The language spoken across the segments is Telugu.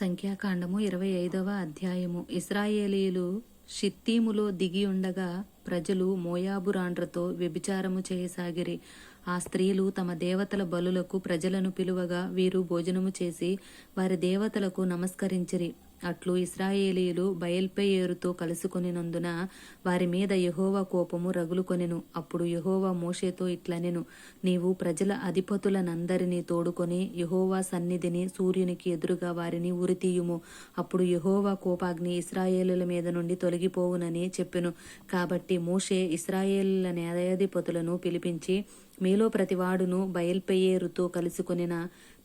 సంఖ్యాకాండము ఇరవై ఐదవ అధ్యాయము. ఇస్రాయేలీలు షిత్తీములో దిగి ఉండగా ప్రజలు మోయాబురాండ్రతో వ్యభిచారము చేయసాగిరి. ఆ స్త్రీలు తమ దేవతల బలులకు ప్రజలను పిలువగా వీరు భోజనము చేసి వారి దేవతలకు నమస్కరించిరి. అట్లు ఇస్రాయేలీలు బయల్పేయేరుతో కలుసుకొనినందున వారి మీద యహోవ కోపము రగులుకొనెను. అప్పుడు యహోవా మోషేతో ఇట్లనెను నీవు ప్రజల అధిపతులనందరినీ తోడుకొని యహోవా సన్నిధిని సూర్యునికి ఎదురుగా వారిని ఉరితీయుము అప్పుడు యహోవ కోపాగ్ని ఇస్రాయేలుల మీద నుండి తొలగిపోవునని చెప్పెను. కాబట్టి మోషే ఇస్రాయేలుల న్యాయాధిపతులను పిలిపించి మీలో ప్రతివాడును బయల్పెయేరుతో కలుసుకొనిన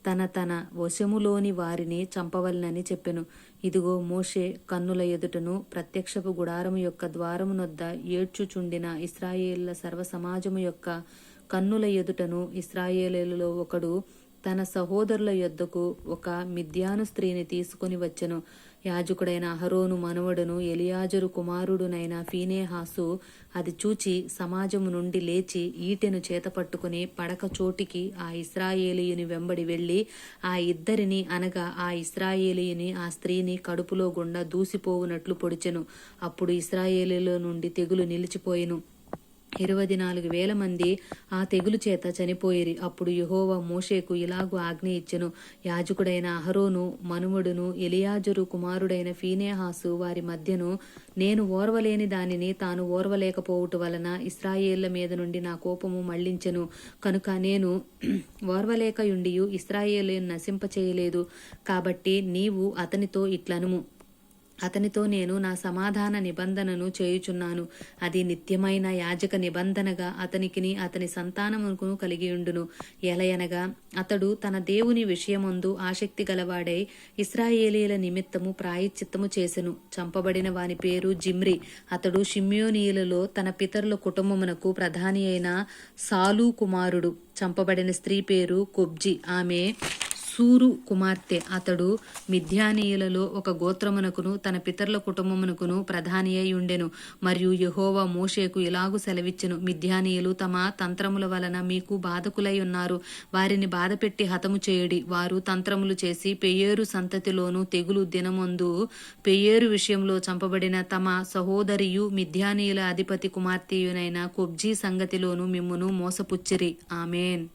తన తన వశములోని వారిని చంపవలనని చెప్పెను. ఇదిగో మోషే కన్నుల ఎదుటను ప్రత్యక్షపు గుడారము యొక్క ద్వారమునొద్ద ఏడ్చుచుండిన ఇస్రాయేళ్ళ సర్వ సమాజము యొక్క కన్నుల ఎదుటను ఇస్రాయేలీలలో ఒకడు తన సహోదరుల యొద్దకు ఒక మిద్యాను స్త్రీని తీసుకొని వచ్చెను. యాజకుడైన అహరోను మనవడును ఎలియాజరు కుమారుడునైన ఫీనేహాసు అది చూచి సమాజము నుండి లేచి ఈటెను చేతపట్టుకుని పడక చోటికి ఆ ఇస్రాయేలీయుని వెంబడి వెళ్ళి ఆ ఇద్దరిని అనగా ఆ ఇస్రాయేలీయుని ఆ స్త్రీని కడుపులో గుండా దూసిపోవునట్లు పొడిచెను. అప్పుడు ఇస్రాయేలీలో నుండి తెగులు నిలిచిపోయెను. ఇరవై నాలుగు వేల మంది ఆ తెగులు చేత చనిపోయిరి. అప్పుడు యెహోవా మోషేకు ఇలాగు ఆజ్ఞ ఇచ్చెను. యాజకుడైన అహరోను మనుమడును ఎలియాజరు కుమారుడైన ఫీనేహాసు వారి మధ్యను నేను ఓర్వలేని దానిని తాను ఓర్వలేకపోవుట వలన ఇస్రాయేళ్ళ మీద నుండి నా కోపము మళ్ళించెను. కనుక నేను ఓర్వలేకయుండియు ఇస్రాయేలు నశింపచేయలేదు. కాబట్టి నీవు అతనితో ఇట్లనుము. అతనితో నేను నా సమాధాన నిబంధనను చేయుచున్నాను. అది నిత్యమైన యాజక నిబంధనగా అతనికిని అతని సంతానమును కలిగియుండును ఎలయనగా అతడు తన దేవుని విషయమందు ఆసక్తి గలవాడై ఇస్రాయేలీల నిమిత్తము ప్రాయశ్చిత్తము చేసెను. చంపబడిన వాని పేరు జిమ్రి. అతడు షిమ్యోనీయులలో తన పితరుల కుటుంబమునకు ప్రధాని అయిన సాలు కుమారుడు. చంపబడిన స్త్రీ పేరు కొబ్జి. ఆమె సూరు కుమార్తె. అతడు మిథ్యానీయులలో ఒక గోత్రమునకును తన పితరుల కుటుంబమునకును ప్రధాని అయి ఉండెను. మరియు యహోవా మోషేకు ఇలాగు సెలవిచ్చెను. మిథ్యానీయులు తమ తంత్రముల వలన మీకు బాధకులై ఉన్నారు. వారిని బాధపెట్టి హతము చేయుడి. వారు తంత్రములు చేసి పెయ్యేరు సంతతిలోను తెగులు దినమందు పెయ్యేరు విషయంలో చంపబడిన తమ సహోదరియు మిథ్యానీయుల అధిపతి కుమార్తెయునైన కొబ్జీ సంగతిలోను మిమ్మును మోసపుచ్చిరి. ఆమెన్.